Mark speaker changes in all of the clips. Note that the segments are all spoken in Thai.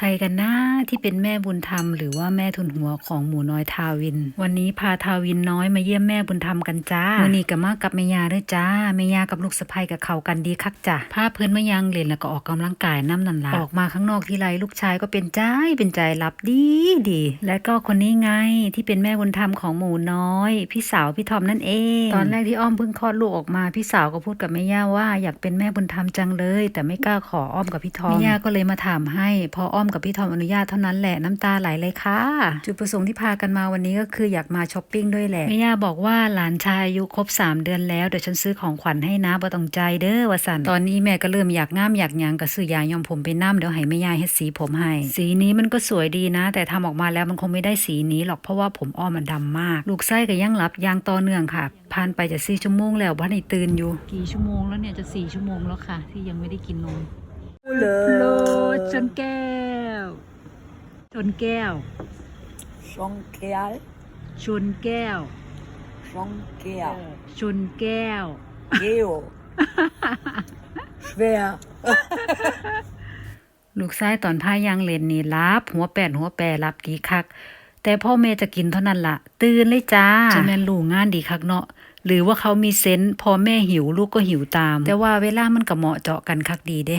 Speaker 1: ใครกันนะที่เป็นแม่บุญธรรมหรือว่าแม่ทุนหัวของหมูน้อยทาวิน วันนี้พาทาวินน้อยมาเยี่ยมแม่บุญธรรมกันจ้าวันนี้กับมากับแม่ยาด้วยจ้าแม่ยากับลูกสะใภ้กับเขากันดีคักจ้ะพาเพื่อนมายังเล่นแล้วก็ออกกำลังกายน้ำนันละออกมาข้างนอกทีไรลูกชายก็เป็นใจเป็นใจรับดีดี และก็คนนี้ไงที่เป็นแม่บุญธรรมของหมูน้อย พี่สาวพี่ทอมนั่นเอง ตอนแรกที่อ้อมเพิ่งคลอดลูกออกมาพี่สาวก็พูดกับแม่ย่าว่าอยากเป็นแม่บุญธรรมจังเลย แต่ไม่กล้าขออ้อมกับพี่ทอมแม่ย่าก็เลยมาถามให้พออ้อมกับพี่ทอมอนุญาตเท่านั้นแหละน้ำตาไหลเลยค่ะจุดประสงค์ที่พากันมาวันนี้ก็คืออยากมาช้อปปิ้งด้วยแหละแม่ย่าบอกว่าหลานชายอายุครบ 3 เดือนแล้วเดี๋ยวฉันซื้อของขวัญให้นะบ่ต้องใจเด้อว่าสันตอนนี้แม่ก็เริ่มอยากงามอยากหยังก็ซื้อยาย้อมผมไปน้ำเดี๋ยวให้แม่ย่าเฮ็ดสีผมให้สีนี้มันก็สวยดีนะ แต่ทำออกมาแล้วมันคงไม่ได้สีนี้หรอกเพราะว่าผมอ้อมมันดำมาก ลูกไส้ก็ยังหลับยางต่อเนื่องค่ะผ่านไปจะสี่ชั่วโมงแล้วบ้านในตื่นอยู่ กี่ชั่วโมงแล้วเนี่ยจะสี่ชั่วโมงแล้วค่ะ ที่ยังไม่ได้กินนมโล ชนแก้ว ชนแก้ว
Speaker 2: Schonkerl,
Speaker 1: ชนแก้ว
Speaker 2: Schonkerl,
Speaker 1: ชนแก้ว
Speaker 2: Geo. Schwer.
Speaker 1: ลูกชายตอนพายังเล่นนี่รับหัวแปดหัวแปรรับดีคัก แต่พ่อแม่จะกินเท่านั้นละตื่นเลยจ้าจะแม่นลูกงานดีคักเนาะหรือว่าเขามีเซนส์พอแม่หิวลูกก็หิวตาม แต่ว่าเวลามันก็เหมาะเจาะกันคักดีเด้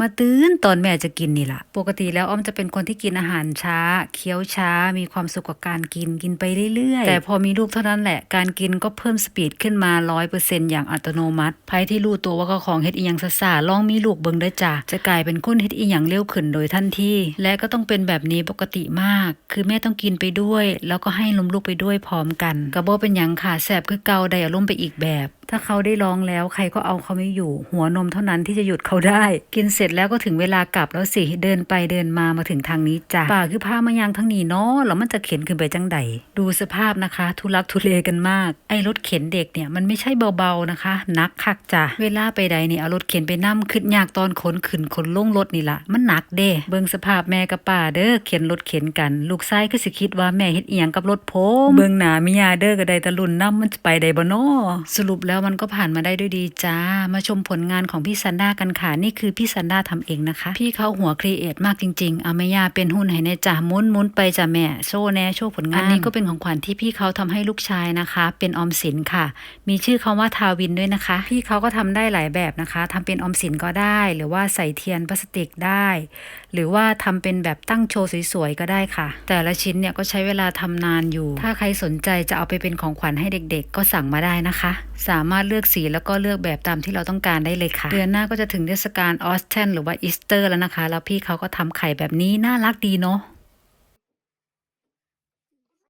Speaker 1: มาตื่นตอนแม่จะกินนี่ล่ะปกติแล้วอ้อมจะเป็นคนที่กินอาหารช้า เคี้ยวช้า มีความสุขกับการกินกินไปเรื่อยๆ แต่พอมีลูกเท่านั้นแหละการกินก็เพิ่มสปีดขึ้นมาร้อยเปอร์เซ็นอย่างอัตโนมัติใครที่รู้ตัวว่าก็ของเฮ็ดอีหยังซ่าลองมีลูกเบิ่งได้จ้ะจะกลายเป็นคนเฮ็ดอีหยังเร็วขึ้นโดยทันทีและก็ต้องเป็นแบบนี้ปกติมาก คือแม่ต้องกินไปด้วย แล้วก็ให้นมลูกไปด้วยพร้อมกันกระโบเป็นหยังค่ะแสบคือเกาได้อารมณ์ไปอีกแบบ ถ้าเขาได้ลองแล้วใครก็เอาเขาไม่อยู่ หัวนมเท่านั้นที่จะหยุดเขาได้ กินเสร็จแล้วก็ถึงเวลากลับแล้วสิเดินไปเดินมามาถึงทางนี้จ้ะป่าคือพามายังทั้งนี้เนาะแล้วมันจะเข็นขึ้นไปจังใดดูสภาพนะคะ ทุลักทุเลกันมาก ไอ้รถเข็นเด็กเนี่ยมันไม่ใช่เบาๆนะคะหนักคักจ้ะเวลาไปใดเนี่ยเอารถเข็นไปนั่ขึ้นยากตอนขนขึ้นขนลงรถนี่ละมันหนักเด้เบิ่งสภาพแม่กับป้าเด้อเข็นรถเข็นกัน ลูกชายก็สิคิดว่าแม่เฮ็ดอียงกับรถผมเบิ่งหน้ามิยาเด้อก็ได้ตะลุนน้ำมันจะไปได้บ่นอสรุปแล้วแล้วมันก็ผ่านมาได้ด้วยดีจ้า มาชมผลงานของพี่ซันด้ากันค่ะ นี่คือพี่ซันด้าทำเองนะคะ พี่เขาหัวครีเอทมากจริงๆ เอาแม่ยาเป็นหุ้นให้แน่จ้ามุนมุนไปจ้ะแม่ โชว์แน่โชว์ผลงาน อันนี้ก็เป็นของขวัญที่พี่เขาทำให้ลูกชายนะคะ เป็นออมสินค่ะ มีชื่อคำว่าทาวินด้วยนะคะ พี่เขาก็ทำได้หลายแบบนะคะทำเป็นออมสินก็ได้ หรือว่าใส่เทียนพลาสติกได้ หรือว่าทำเป็นแบบตั้งโชว์สวยๆก็ได้ค่ะ แต่ละชิ้นเนี่ยก็ใช้เวลาทำนานอยู่ ถ้าใครสนใจจะเอาไปเป็นของขวัญให้เด็ก ๆ ก็สั่งมาได้นะคะสามารถเลือกสีแล้วก็เลือกแบบตามที่เราต้องการได้เลยค่ะ เดือนหน้าก็จะถึงเทศกาลออสเทนหรือว่าอีสเตอร์แล้วนะคะ แล้วพี่เขาก็ทำไข่แบบนี้น่ารักดีเนาะ